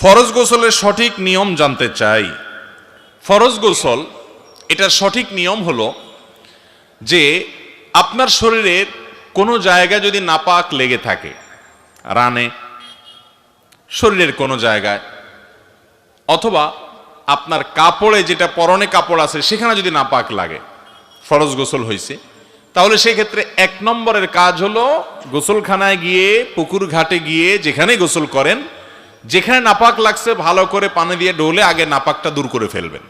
ফরজ গোসলের সঠিক নিয়ম জানতে চাই। ফরজ গোসল, এটার সঠিক নিয়ম হলো যে আপনার শরীরের কোনো জায়গায় যদি নাপাক লেগে থাকে, রানে, শরীরের কোনো জায়গায়, অথবা আপনার কাপড়ে যেটা পরনে কাপড় আছে সেখানে যদি নাপাক লাগে, ফরজ গোসল হয়েছে তাহলে সেক্ষেত্রে এক নম্বরের কাজ হলো গোসলখানায় গিয়ে, পুকুর ঘাটে গিয়ে যেখানে গোসল করেন যেখানে নাপাক লাগছে, ভালো করে পানি দিয়ে ডোলে আগে নাপাকটা দূর করে ফেলবেন।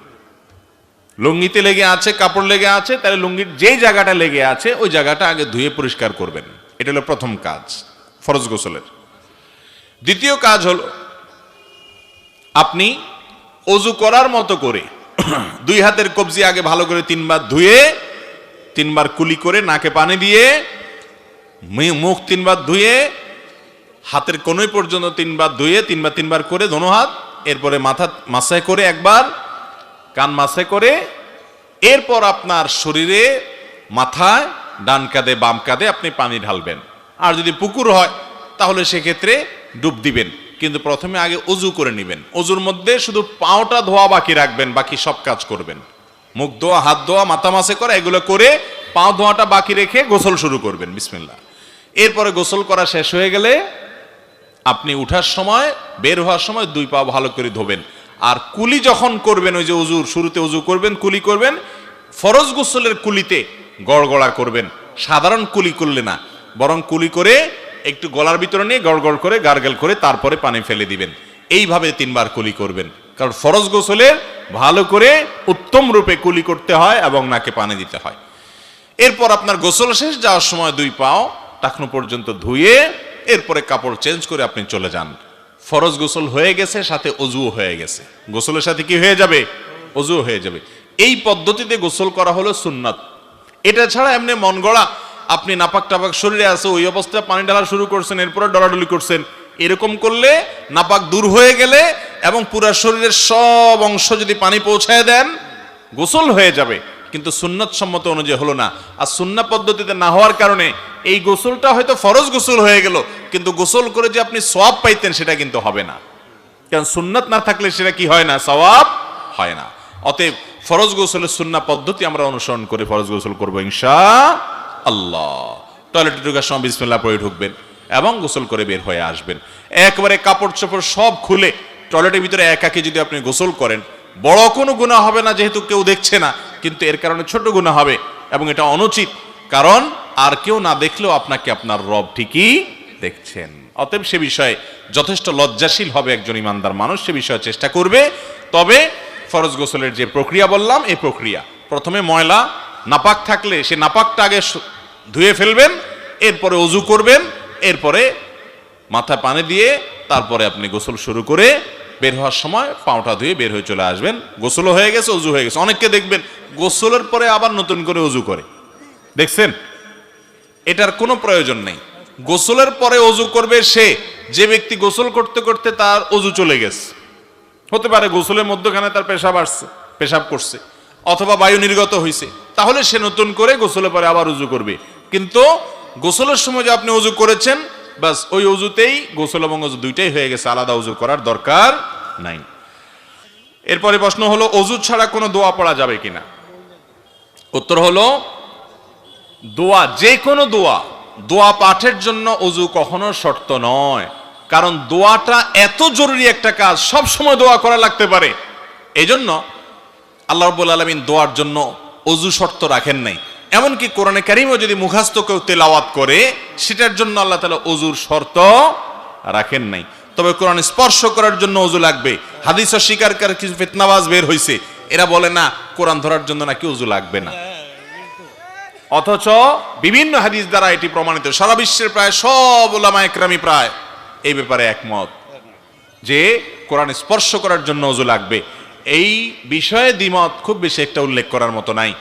লুঙ্গিতে লেগে আছে, কাপড় লেগে আছে, তাহলে লুঙ্গির যেই জায়গাটা লেগে আছে, ওই জায়গাটা আগে ধুয়ে পরিষ্কার করবেন। এটা হলো প্রথম কাজ, ফরজ গোসলের। দ্বিতীয় কাজ হলো, আপনি অজু করার মতো করে দুই হাতের কবজি আগে ভালো করে তিনবার ধুয়ে, তিনবার কুলি করে নাকে পানি দিয়ে মুখ তিনবার ধুয়ে হাতের কোনোই পর্যন্ত তিনবার ধুয়ে, তিনবার তিনবার করে ধনু হাত, এরপরে মাথা মাসায় করে একবার, কান মাসে করে, এরপর আপনার শরীরে মাথায় ডান কাঁধে, বাম কাঁধে আপনি পানি ঢালবেন। আর যদি পুকুর হয়, তাহলে সেক্ষেত্রে ডুব দিবেন, কিন্তু প্রথমে আগে অজু করে নেবেন। অজুর মধ্যে শুধু পাওটা ধোয়া বাকি রাখবেন, বাকি সব কাজ করবেন। মুখ ধোয়া, হাত ধোয়া, মাথা মাসে করা, এগুলো করে পাও ধোয়াটা বাকি রেখে গোসল শুরু করবেন বিসমিল্লা এরপরে গোসল করা শেষ হয়ে গেলে আপনি উঠার সময়, বের হওয়ার সময় দুই পা ভালো করে ধোবেন। আর কুলি যখন করবেন, ওই যে উজুর, শুরুতে উজু করবেন, কুলি করবেন, ফরজ গোসলের কুলিতে গড়গড়া করবেন। সাধারণ কুলি করলে না, বরং কুলি করে একটু গলার ভিতরে নিয়ে গড়গড় করে, গার্গেল করে তারপরে পানি ফেলে দিবেন। এইভাবে তিনবার কুলি করবেন। কারণ ফরজ গোসলের ভালো করে উত্তম রূপে কুলি করতে হয় এবং নাকে পানি দিতে হয়। এরপর আপনার গোসল শেষ, যাওয়ার সময় দুই পাও টাকনো পর্যন্ত ধুয়ে এরপরে কাপড় চেঞ্জ করে আপনি চলে যান। ফরজ গোসল হয়ে গেছে, সাথে অজুও হয়ে গেছে। গোসলের সাথে কি হয়ে যাবে? অজুও হয়ে যাবে। এই পদ্ধতিতে গোসল করা হলো সুন্নাত। এটা ছাড়া এমনি মন গড়া, আপনি নাপাক টাপাক শরীরে আছে, ওই অবস্থায় পানি ঢালা শুরু করছেন, এরপরে ডলাডলি করছেন। এরকম করলে নাপাক দূর হয়ে গেলে এবং পুরা শরীরের সব অংশ যদি পানি পৌঁছায় দেন, গোসল হয়ে যাবে। কিন্তু সুন্নত সম্মত অনুযায়ী হলো না। আর সুন্না পদ্ধতিতে না হওয়ার কারণে এই গোসলটা হয়তো ফরজ গোসল হয়ে গেল, কিন্তু গোসল করে যে আপনি সওয়াব পাইতেন সেটা কিন্তু হবে না। কারণ সুন্নাত না থাকলে সেটা কি হয় না? সওয়াব হয় না। অতএব ফরজ গোসলের সুন্না পদ্ধতি আমরা অনুসরণ করে ফরজ গোসল করব ইনশা আল্লাহ টয়লেটে ঢুকার সময় বিসমিল্লাহ পরে ঢুকবেন এবং গোসল করে বের হয়ে আসবেন। একবারে কাপড় চোপড় সব খুলে টয়লেটের ভিতরে একাকে যদি আপনি গোসল করেন, বড় কোনো গুণা হবে না যেহেতু কেউ দেখছে না। কিন্তু এর কারণে ছোট গুণা হবে এবং এটা অনুচিত। কারণ আর কেউ না দেখলেও আপনাকে আপনার রব ঠিকই দেখছেন। অতএব সে বিষয়ে যথেষ্ট লজ্জাশীল হবে একজন ইমানদার মানুষ, সে বিষয়ে চেষ্টা করবে। তবে ফরজ গোসলের যে প্রক্রিয়া বললাম, এই প্রক্রিয়া। প্রথমে ময়লা, নাপাক থাকলে সে নাপাকটা আগে ধুয়ে ফেলবেন, এরপরে অজু করবেন, এরপরে মাথায় পানি দিয়ে তারপরে আপনি গোসল শুরু করে বের হওয়ার সময় পাউটা ধুয়ে বের হয়ে চলে আসবেন। গোসলও হয়ে গেছে অজু হয়ে গেছে। অনেককে দেখবেন গোসলের পরে আবার নতুন করে অজু করে। দেখছেন? এটার কোনো প্রয়োজন নেই। গোসলের পরে অজু করবে সে। যে ব্যক্তি গোসল করতে করতে তার অজু চলে গেছে। হতে পারে গোসলের মধ্যখানে তার পেশাব আসছে, পেশাব করছে, অথবা বায়ু নির্গত হয়েছে তাহলে সে নতুন করে গোসলের পরে আবার উজু করবে। কিন্তু গোসলের সময় যে আপনি উজু করেছেন বাস, ওই অজুতেই গোসল এবং অজু দুইটাই হয়ে গেছে, আলাদা অজু করার দরকার নাই। এরপরে প্রশ্ন হলো, অজু ছাড়া কোনো দোয়া পড়া যাবে কিনা? উত্তর হলো, দোয়া, যে কোনো দোয়া দোয়া পাঠের জন্য অজু কখনো শর্ত নয়। কারণ দোয়াটা এত জরুরি একটা কাজ, সব সময় দোয়া করা লাগতে পারে। এজন্য আল্লাহ রব্বুল আলমিন দোয়ার জন্য অজু শর্ত রাখেন নাই। এমনকি কোরআনে কারিমও যদি মুখাস্ত কেউ তেলাওয়াত করে, সেটার জন্য আল্লাহ তালা অজুর শর্ত রাখেন নাই। তবে কোরআন স্পর্শ করার জন্য অজু লাগবে। হাদিস স্বীকারকার কিছু ফিতনাবাজ বের হয়েছে এরা বলে, না, কোরআন ধরার জন্য নাকি অজু লাগবে না। অথচ বিভিন্ন হাদিস দ্বারা এটি প্রমাণিত। সারা বিশ্বের প্রায় সব ওলামা একরামি প্রায় এই ব্যাপারে একমত যে কোরআন স্পর্শ করার জন্য অজু লাগবে। এই বিষয়ে দ্বিমত খুব বেশি একটা উল্লেখ করার মতো নাই।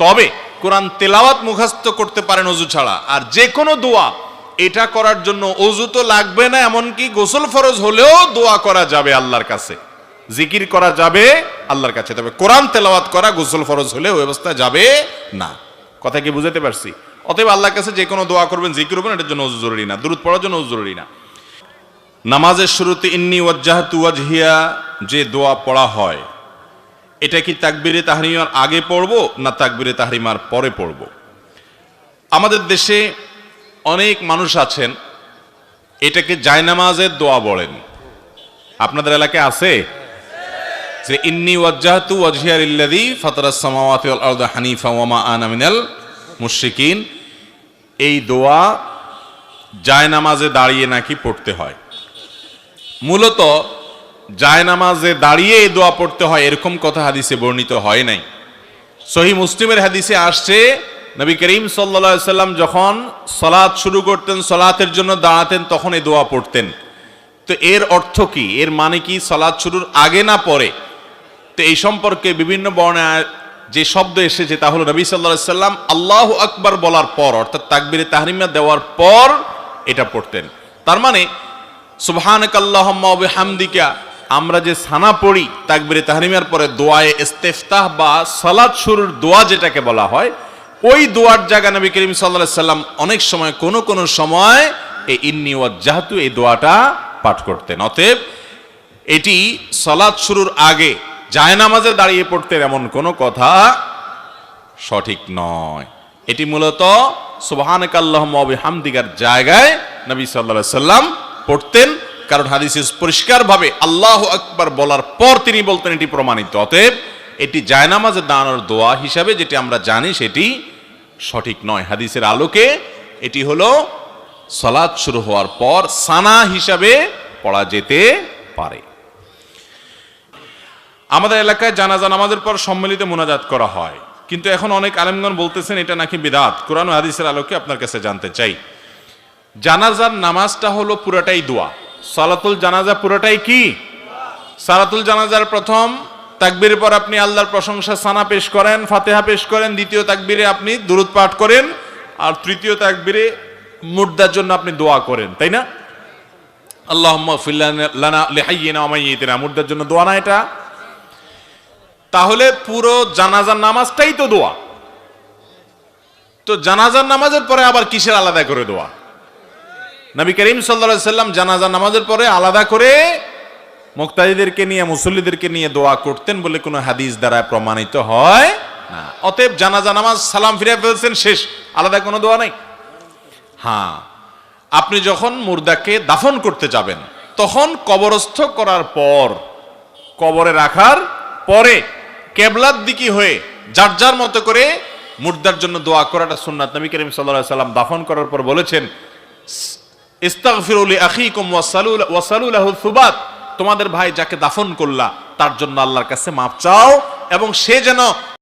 তবে কোরআন তেলাওয়াত মুখস্থ করতে পারেন অজু ছাড়া। আর যে কোনো দোয়া, এটা করার জন্য অজু তো লাগবে না, এমনকি গোসল ফরজ হলেও দোয়া করা যাবে আল্লাহর কাছে। জিকির করা যাবে আল্লাহর কাছে, তবে কোরআন তেলাওয়াত করা গোসল ফরজ হলে ওই অবস্থা যাবে না। কথা কি বুঝাতে পারছি? অতএব আল্লাহর কাছে যে কোনো দোয়া করবেন, জিকির করবেন, এটার জন্য অজু জরুরি না। দূরত পড়ার জন্য অজু জরুরি না। নামাজের শুরুতে ইন্নি ওয়াজ্জাহাতু ওয়াজহিয়া, যে দোয়া পড়া হয় এটা কি তাকবিরে তাহরিমার আগে পড়ব না তাকবিরে তাহরিমার পরে পড়ব? আমাদের দেশে অনেক মানুষ আছেন, এটাকে জায়নামাজের দোয়া বলেন। আপনাদের এলাকায় আছে? যে, ইন্নি ওয়াজ্জাহাতু এই দোয়া জায়নামাজে দাঁড়িয়ে নাকি পড়তে হয়। মূলত জায়নামাজে দাঁড়িয়ে এই দোয়া পড়তে হয়, এরকম কথা হাদিসে বর্ণিত হয় নাই। সহি মুসলিমের হাদিসে আসছে, নবী করিম সাল্লা সাল্লাম যখন সলাৎ শুরু করতেন, সলাতের জন্য দাঁড়াতেন, তখন এই দোয়া পড়তেন। তো এর অর্থ কি? এর মানে কি সলাৎ শুরুর আগে না পরে? তো এই সম্পর্কে বিভিন্ন বর্ণায় যে শব্দ এসেছে তা হলো নবী সাল্লাহ সাল্লাম আল্লাহ আকবার বলার পর, অর্থাৎ তাকবিরে তাহরিমা দেওয়ার পর এটা পড়তেন। তার মানে সুবহানাক আল্লাহুম্মা ওয়া বিহামদিকা আমরা যে সানা পড়ি তাকবিরে তাহরিমার পরে দোয়ায়ে ইস্তেফতাহ বা সালাত শুরুর দোয়া যেটাকে বলা হয়, ওই দোয়ার জায়গা নবী করিম আলাইহি সাল্লাম অনেক সময় কোন কোন সময় এই ইন্নি ওয়াজ্জাহতু, এই দোয়াটা পাঠ করতেন। অতএব এটি সলাদ শুরুর আগে জায়নামাজে দাঁড়িয়ে পড়তেন এমন কোনো কথা সঠিক নয়। এটি মূলত সুবহানাক আল্লাহুম্মা ওয়া বিহামদিকার জায়গায় নবী আলাইহি সাল্লাম পড়তেন। কারণ হাদিসে পরিষ্কারভাবে আল্লাহ আকবার বলার পর তিনি বলতেন এটি প্রমাণিত। অতএব এটি জায়নামাজে দাঁড়ানোর দোয়া হিসাবে যেটি আমরা জানি সেটি সঠিক নয়। হাদিসের আলোকে এটি হলো সলাদ শুরু হওয়ার পর সানা হিসাবে পড়া যেতে পারে। আমাদের এলাকায় জানাজা নামাজের পর সম্মিলিত মোনাজাত করা হয়। কিন্তু এখন অনেক আলেমগণ বলতেছেন এটা নাকি বিদাত। কোরআন হাদিসের আলোকে আপনার কাছে জানতে চাই। জানাজার নামাজটা হলো পুরোটাই দোয়া। সালাতুল জানাজা পুরোটাই কি? সালাতুল জানাজার প্রথম তাকবীর পর আপনি আল্লাহর প্রশংসা, সানা পেশ করেন, ফাতেহা পেশ করেন, দ্বিতীয় তাকবীরে আপনি দুরুদ পাঠ করেন, আর তৃতীয় তাকবিরে মুর্দার জন্য আপনি দোয়া করেন, তাই না? আল্লাহ জন্য দোয়া না এটা? তাহলে পুরো জানাজার নামাজটাই তো দোয়া। তো জানাজার নামাজের পরে আবার কিসের আলাদা করে দোয়া? নবী করিম সাল্লা সাল্লাম জানাজার নামাজের পরে আলাদা করে মুক্তাদিদেরকে নিয়ে, মুসল্লিদেরকে নিয়ে দোয়া করতেন বলে কোনো হাদিস দ্বারা প্রমাণিত হয় না। অতএব জানাজা, নামাজ, সালাম ফিরে ফেলছেন, শেষ। আলাদা কোনো দোয়া নাই? হ্যাঁ। আপনি যখন মুর্দাকে দাফন করতে যাবেন, তখন কবরস্থ করার পর, কবরে রাখার পরে, কেবলার দিকে হয়ে, যার যার মতো করে মুর্দার জন্য দোয়া করাটা সুন্নাত। নবী করিম সাল্লাল্লাহু সাল্লাম দাফন করার পর বলেছেন ইস্তাগফিরু লি আখিকুম ওয়াসালুল ওয়াসালু লাহু সুবাত। তোমাদের ভাই যাকে দাফন করলা, তার জন্য আল্লাহর কাছে মাপ চাও এবং সে যেন